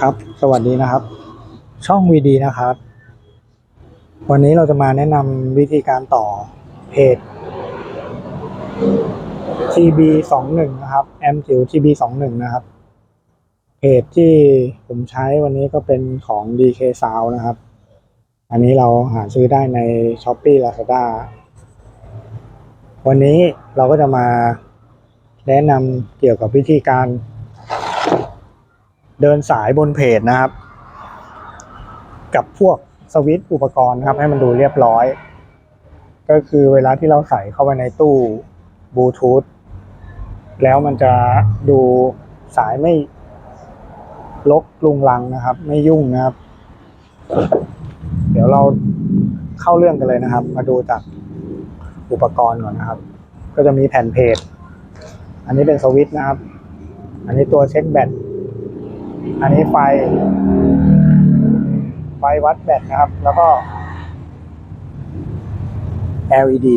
ครับ สวัสดีนะครับ ช่องวีดีนะครับ วันนี้เราจะมาแนะนำวิธีการต่อเพจ TB สองหนึ่งนะครับแอมจิ๋ว TB สองหนึ่งนะครับ เพจที่ผมใช้วันนี้ก็เป็นของ DK Sound นะครับ อันนี้เราหาซื้อได้ใน Shopee Lazada วันนี้เราก็จะมาแนะนำเกี่ยวกับวิธีการ เดินสายบนเพจนะครับ กับพวกสวิตช์อุปกรณ์ครับให้มันดูเรียบร้อย ก็คือเวลาที่เราใส่เข้าไปในตู้บลูทูธแล้วมันจะดูสายไม่ลกลุงลังนะครับ ไม่ยุ่งนะครับ เดี๋ยวเราเข้าเรื่องกันเลยนะครับ มาดูจากอุปกรณ์ก่อนนะครับ ก็จะมีแผ่นเพจ อันนี้เป็นสวิตช์นะครับ อันนี้ตัวเช็คแบต อันนี้ไฟ ไฟวัดแบตนะครับ แล้วก็ LED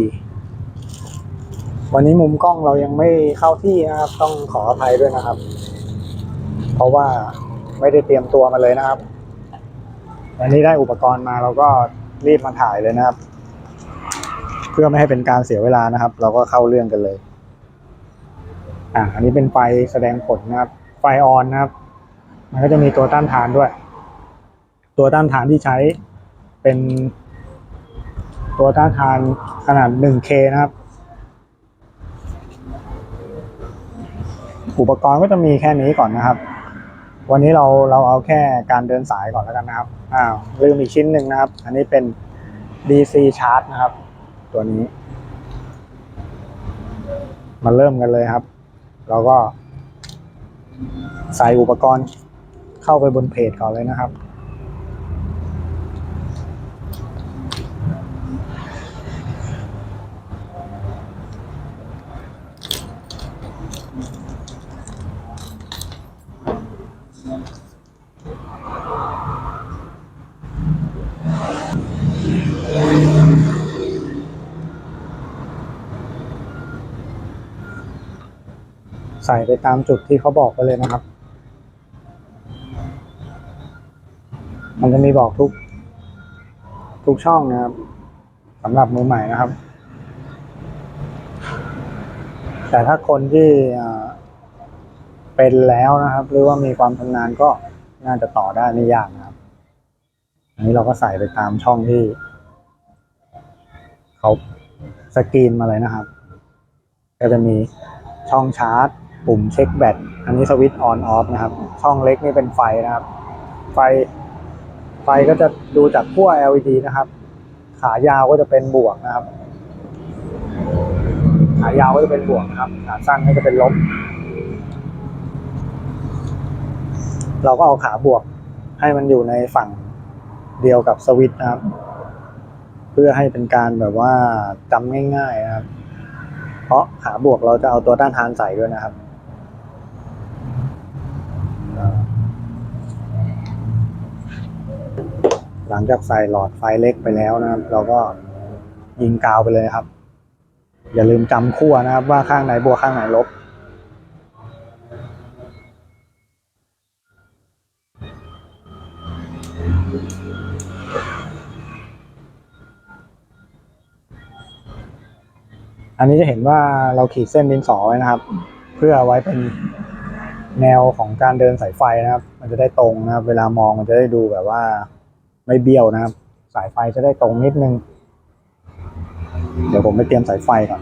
วันนี้มุมกล้องเรายังไม่เข้าที่นะครับ ต้องขออภัยด้วยนะครับ เพราะว่าไม่ได้เตรียมตัวมาเลยนะครับ วันนี้ได้อุปกรณ์มาเราก็รีบมาถ่ายเลยนะครับ เพื่อไม่ให้เป็นการเสียเวลานะครับ เราก็เข้าเรื่องกันเลย อ่าอันนี้เป็นไฟแสดงผลนะครับ ไฟออนนะครับ มันก็จะมีตัวต้านทานด้วย ตัวต้านทานที่ใช้เป็น ตัวต้านทานขนาด 1K นะครับ อุปกรณ์ก็จะมีแค่นี้ก่อนนะครับ วันนี้เราเราเอาแค่การเดินสายก่อนแล้วกันนะครับ อ้าวลืมอีกชิ้นหนึ่งนะครับ อันนี้เป็น DC charge นะครับ ตัวนี้ มาเริ่มกันเลยครับ เราก็ใส่อุปกรณ์ เข้าไปบนเพจก่อนเลยนะครับ ใส่ไปตามจุดที่เขาบอกไปเลยนะครับ มันจะมีบอกทุก ทุกช่องนะครับสำหรับมือใหม่นะครับ แต่ถ้าคนที่เป็นแล้วนะครับ หรือว่ามีความชำนาญก็น่าจะต่อได้ไม่ยากนะครับ อันนี้เราก็ใส่ไปตามช่องที่เขาสกรีนมาเลยนะครับ ก็จะมีช่องชาร์จ ปุ่มเช็คแบต อันนี้สวิตช์ออนออฟนะครับ ช่องเล็กนี่เป็นไฟนะครับ ไฟ ไฟก็จะดูจากขั้ว LED นะครับ ขายาวก็จะเป็นบวกนะครับ ขายาวก็จะเป็นบวกนะครับ ขาสั้นก็จะเป็นลบ เราก็เอาขาบวกให้มันอยู่ในฝั่งเดียวกับสวิตช์นะครับ เพื่อให้เป็นการแบบว่าจำง่ายๆนะครับ เพราะขาบวกเราจะเอาตัวต้านทานใส่ด้วยนะครับอ่า หลังจากใส่หลอดไฟเล็กไปแล้วนะครับ เราก็ยิงกาวไปเลยครับ อย่าลืมจำขั้วนะครับ ว่าข้างไหนบวกข้างไหนลบ อันนี้จะเห็นว่าเราขีดเส้นดินสอไว้นะครับ เพื่อไว้เป็นแนวของการเดินสายไฟนะครับ มันจะได้ตรงนะครับ เวลามองมันจะได้ดูแบบว่า ไม่เบี้ยวนะครับ สายไฟจะได้ตรงนิดนึง เดี๋ยวผมไปเตรียมสายไฟก่อน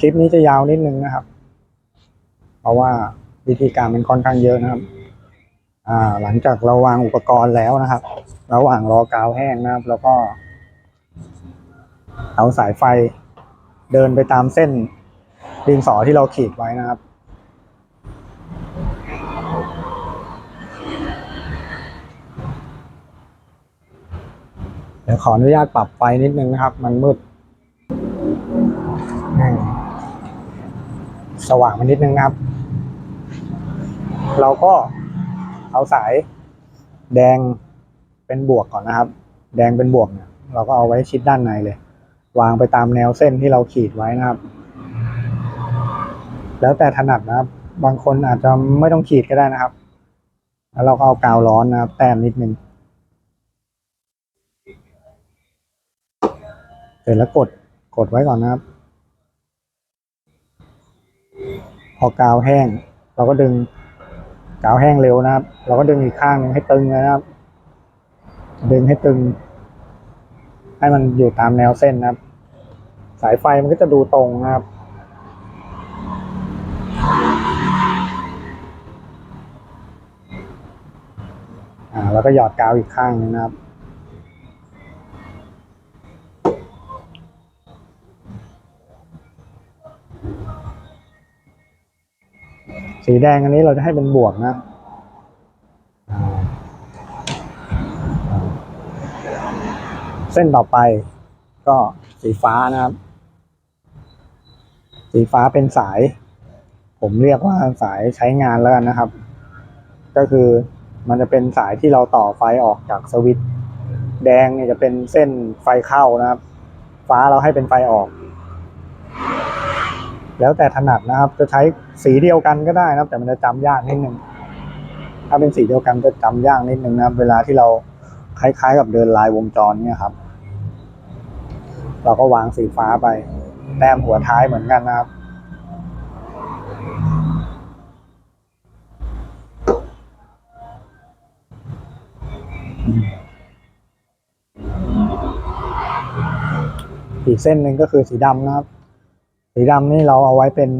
คลิปนี้จะยาวนิดนึงนะครับ เพราะว่าวิธีการมันค่อนข้างเยอะนะครับอ่าหลังจากเราวางอุปกรณ์แล้วนะครับ ระหว่างรอกาวแห้งนะครับ แล้วก็เอาสายไฟเดินไปตามเส้นดินสอที่เราขีดไว้นะครับเดี๋ยวขออนุญาตปรับไฟนิดนึงนะครับ มันมืด สว่างมานิดนึงนะครับ เราก็เอาสายแดงเป็นบวกก่อนนะครับ แดงเป็นบวกเนี่ยเราก็เอาไว้ชิดด้านในเลย วางไปตามแนวเส้นที่เราขีดไว้นะครับ แล้วแต่ถนัดนะครับ บางคนอาจจะไม่ต้องขีดก็ได้นะครับ แล้วเราก็เอากาวร้อนนะครับ แต้มนิดนึงเสร็จแล้วกดกดไว้ก่อนนะครับ พอกาวแห้ง เราก็ดึงกาวแห้งเร็วนะครับ เราก็ดึงอีกข้างนึงให้ตึงนะครับ ดึงให้ตึง ให้มันอยู่ตามแนวเส้นนะครับ สายไฟมันก็จะดูตรงนะครับอ่าแล้วก็หยอดกาวอีกข้างนึงนะครับ สีแดงอันนี้เราจะให้เป็นบวกนะเส้นต่อไปก็สีฟ้านะครับ สีฟ้าเป็นสาย ผมเรียกว่าสายใช้งานแล้วกันนะครับ ก็คือมันจะเป็นสายที่เราต่อไฟออกจากสวิตช์แดงเนี่ยจะเป็นเส้นไฟเข้านะครับ ฟ้าเราให้เป็นไฟออก แล้วแต่ถนัดนะครับ จะใช้สีเดียวกันก็ได้นะครับ แต่มันจะจำยากนิดนึงถ้าเป็นสีเดียวกันจะจำยากนิดนึงนะครับ เวลาที่เราคล้ายๆ กับเดินลายวงจรเนี่ยครับ เราก็วางสีฟ้าไป แต้มหัวท้ายเหมือนกันนะครับอีกเส้นหนึ่งก็คือสีดำนะครับ สีดำนี่เราเอาไว้เป็น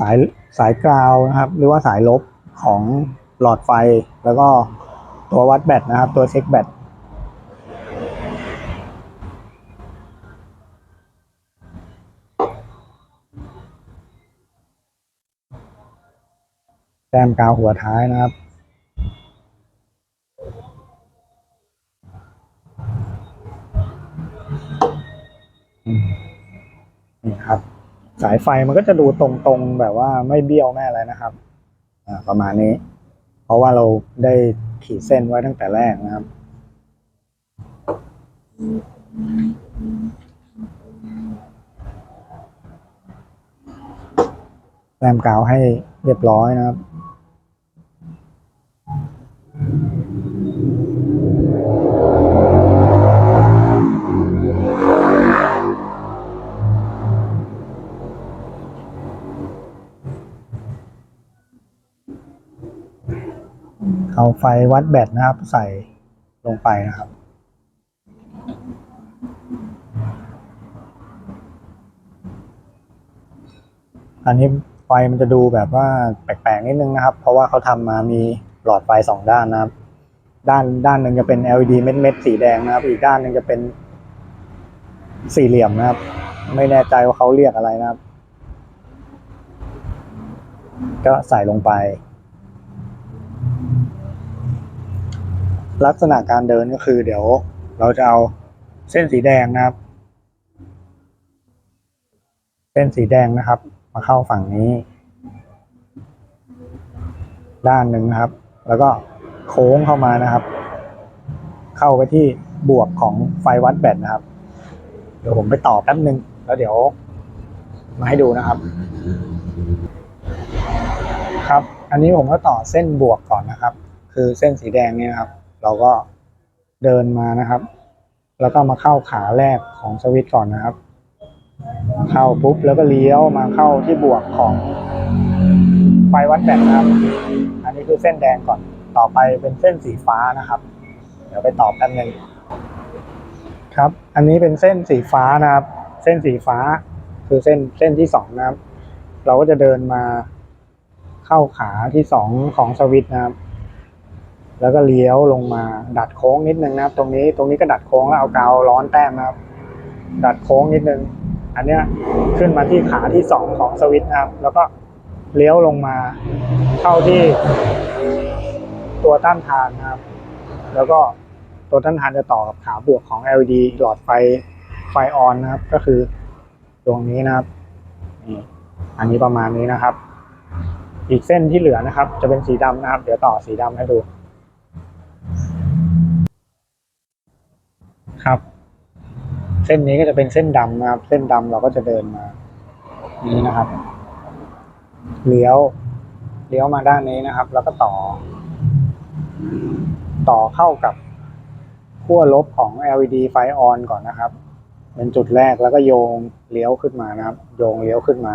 สายสายกราวนะครับ หรือว่าสายลบของหลอดไฟแล้วก็ตัววัดแบตนะครับ ตัวเช็คแบตแต้มกาวหัวท้ายนะครับายไฟมันก็จะดูตรงๆแบบว่าไม่เบี้ยวแม่อะไรนะครับอ่าประมาณนี้ เพราะว่าเราได้ขีดเส้นไว้ตั้งแต่แรกนะครับ แรมกาวให้เรียบร้อยนะครับ ไฟวัดแบตนะครับ ใส่ลงไปนะครับ อันนี้ไฟมันจะดูแบบว่าแปลกๆนิดนึงนะครับ เพราะว่าเขาทำมามีหลอดไฟสองด้านนะครับ ด้านด้านหนึ่งจะเป็น LED เม็ดเม็ดๆสีแดงนะครับ อีกด้านหนึ่งจะเป็นสี่เหลี่ยมนะครับ ไม่แน่ใจว่าเขาเรียกอะไรนะครับ ก็ใส่ลงไป ลักษณะการเดินก็คือ เดี๋ยวเราจะเอาเส้นสีแดงนะครับ เส้นสีแดงนะครับ มาเข้าฝั่งนี้ ด้านหนึ่งนะครับ แล้วก็โค้งเข้ามานะครับ เข้าไปที่บวกของไฟวัดแบตนะครับ เดี๋ยวผมไปต่อแป๊บหนึ่งแล้วเดี๋ยว มาให้ดูนะครับ ครับ อันนี้ผมก็ต่อเส้นบวกก่อนนะครับ คือเส้นสีแดงนี่นะครับ เราก็เดินมานะครับ แล้วก็มาเข้าขาแรกของสวิตก่อนนะครับ เข้าปุ๊บแล้วก็เลี้ยวมาเข้าที่บวกของไฟวัดแบตนะครับ อันนี้คือเส้นแดงก่อน ต่อไปเป็นเส้นสีฟ้านะครับ เดี๋ยวไปตอบแป๊บนึงครับ อันนี้เป็นเส้นสีฟ้านะครับ เส้นสีฟ้าคือเส้นเส้นที่สองนะครับ เราก็จะเดินมาเข้าขาที่สองของสวิตนะครับ แล้วก็เลี้ยวลงมาดัดโค้งนิดนึงนะครับตรงนี้ตรงนี้ก็ดัดโค้งแล้วเอากาวร้อนแต้มนะครับ ดัดโค้งนิดนึง อันเนี้ยขึ้นมาที่ขาที่สองของสวิตช์นะครับ แล้วก็เลี้ยวลงมาเข้าที่ตัวต้านทานนะครับ แล้วก็ตัวต้านทานจะต่อกับขาบวกของ LED หลอดไฟไฟออนนะครับ ก็คือดวงนี้นะครับอันนี้ประมาณนี้นะครับ อีกเส้นที่เหลือนะครับ จะเป็นสีดำนะครับ เดี๋ยวต่อสีดำให้ดู ครับ เส้นนี้ก็จะเป็นเส้นดำนะครับ เส้นดำเราก็จะเดินมา นี้นะครับ เลี้ยว เลี้ยวมาด้านนี้นะครับ แล้วก็ต่อ ต่อเข้ากับขั้วลบของ LED ไฟออนก่อนนะครับ เป็นจุดแรกแล้วก็โยงเลี้ยวขึ้นมานะครับ โยงเลี้ยวขึ้นมา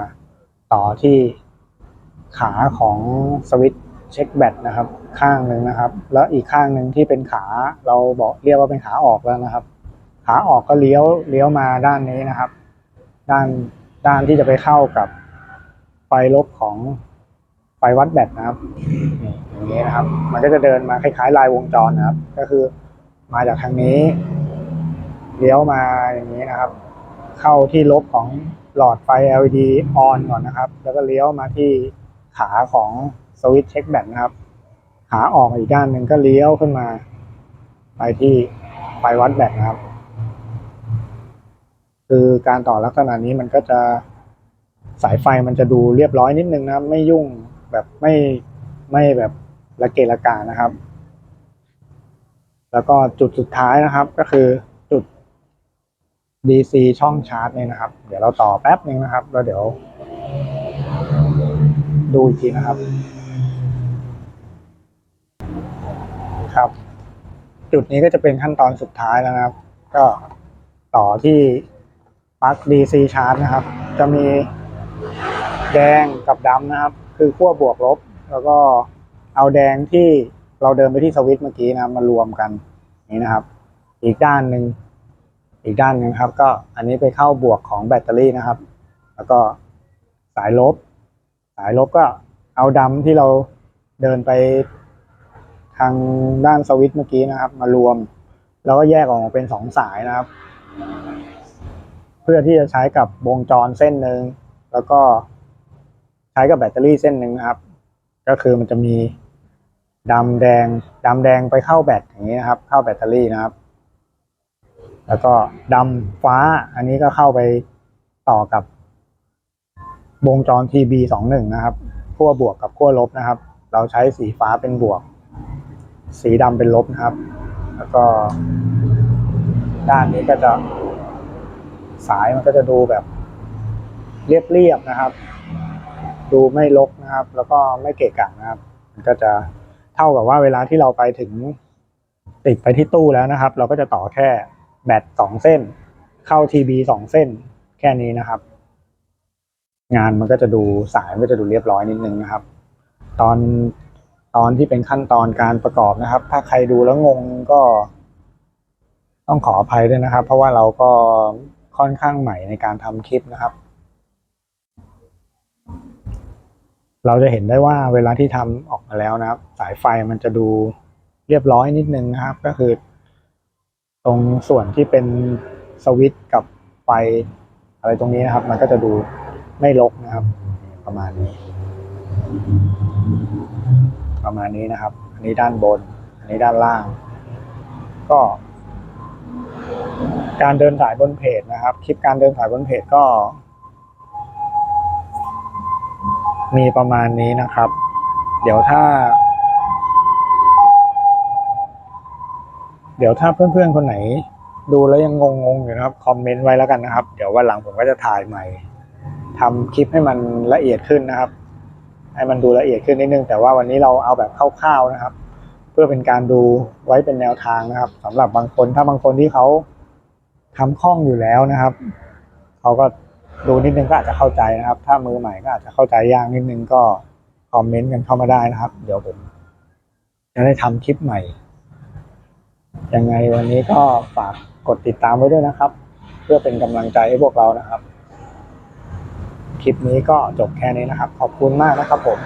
ต่อที่ขาของสวิตช์เช็คแบตนะครับ ข้างหนึ่งนะครับ แล้วอีกข้างหนึ่งที่เป็นขาเราบอกเรียกว่าเป็นขาออกแล้วนะครับ ขาออกก็เลี้ยวเลี้ยวมาด้านนี้นะครับ ด้านด้านที่จะไปเข้ากับไฟลบของไฟวัดแบตนะครับอย่างนี้นะครับ มันก็จะเดินมาคล้ายๆ ลายวงจรนะครับ ก็คือมาจากทางนี้ เลี้ยวมาอย่างนี้นะครับ เข้าที่ลบของหลอดไฟ LED ออนก่อนนะครับ แล้วก็เลี้ยวมาที่ขาของสวิตช์เช็คแบตนะครับ ขาออกอีกด้านหนึ่งก็เลี้ยวขึ้นมา ไปที่ไฟวัดแบตนะครับ คือการต่อลักษณะนี้มันก็จะสายไฟมันจะดูเรียบร้อยนิดนึงนะไม่ยุ่งแบบไม่ไม่แบบละเกะละกานะครับ แล้วก็จุดสุดท้ายนะครับ ก็คือจุด DC ช่องชาร์จเนี่ยนะครับ เดี๋ยวเราต่อแป๊บนึงนะครับ แล้วเดี๋ยว ดูอีกทีนะครับ ครับ จุดนี้ก็จะเป็นขั้นตอนสุดท้ายแล้วนะครับ ก็ต่อที่ ปลั๊ก DC ชาร์จนะครับ จะมีแดงกับดำนะครับ คือขั้วบวกลบ แล้วก็เอาแดงที่เราเดินไปที่สวิตช์เมื่อกี้นะครับมารวมกันนี่นะครับ อีกด้านหนึ่งอีกด้านหนึ่งครับ ก็อันนี้ไปเข้าบวกของแบตเตอรี่นะครับ แล้วก็สายลบ สายลบก็เอาดำที่เราเดินไปทางด้านสวิตช์เมื่อกี้นะครับ มารวม แล้วก็แยกออกมาเป็นสองสายนะครับ พื่อที่จะใช้กับวงจรเส้นหนึ่งแล้วก็ใช้กับแบตเตอรี่เส้นหนึ่งครับ ก็คือมันจะมีดำแดงดำแดงไปเข้าแบตอย่างนี้นะครับ เข้าแบตเตอรี่นะครับ แล้วก็ดำฟ้าอันนี้ก็เข้าไปต่อกับวงจร TB สองหนึ่งนะครับขั้วบวกกับขั้วลบนะครับ เราใช้สีฟ้าเป็นบวก สีดำเป็นลบนะครับ แล้วก็ด้านนี้ก็จะ สายมันก็จะดูแบบเรียบๆนะครับ ดูไม่รกนะครับ แล้วก็ไม่เกะกะนะครับ มันก็จะเท่ากับว่าเวลาที่เราไปถึงติดไปที่ตู้แล้วนะครับ เราก็จะต่อแค่แบตสองเส้น เข้าทีบีสองเส้น แค่นี้นะครับ งานมันก็จะดูสายมันก็จะดูเรียบร้อยนิดนึงนะครับ ตอนตอนที่เป็นขั้นตอนการประกอบนะครับ ถ้าใครดูแล้วงงก็ต้องขออภัยด้วยนะครับ เพราะว่าเราก็ ค่อนข้างใหม่ในการทำคลิปนะครับ เราจะเห็นได้ว่าเวลาที่ทำออกมาแล้วนะครับ สายไฟมันจะดูเรียบร้อยนิดนึงนะครับ ก็คือ ตรงส่วนที่เป็นสวิตช์กับไฟอะไรตรงนี้นะครับ มันก็จะดูไม่รกนะครับ ประมาณนี้ ประมาณนี้นะครับ อันนี้ด้านบน อันนี้ด้านล่าง ก็ การเดินสายบนเพจนะครับ คลิปการเดินสายบนเพจก็ มีประมาณนี้นะครับ เดี๋ยวถ้า เดี๋ยวถ้าเพื่อนๆคนไหน ดูแล้วยังงงๆอยู่นะครับคอมเมนต์ไว้แล้วกันนะครับ เดี๋ยววันหลังผมก็จะถ่ายใหม่ทำคลิปให้มันละเอียดขึ้นนะครับ ให้มันดูละเอียดขึ้นนิดนึง แต่ว่าวันนี้เราเอาแบบคร่าวๆนะครับ เพื่อเป็นการดูไว้เป็นแนวทางนะครับสำหรับบางคนถ้าบางคนที่เขา ทำคล่องอยู่แล้วนะครับเขาก็ดูนิดนึงก็อาจจะเข้าใจนะครับ ถ้ามือใหม่ก็อาจจะเข้าใจยากนิดนึงก็คอมเมนต์กันเข้ามาได้นะครับ เดี๋ยวผมจะได้ทำคลิปใหม่ ยังไงวันนี้ก็ฝากกดติดตามไว้ด้วยนะครับ เพื่อเป็นกำลังใจให้พวกเรานะครับ คลิปนี้ก็จบแค่นี้นะครับ ขอบคุณมากนะครับผม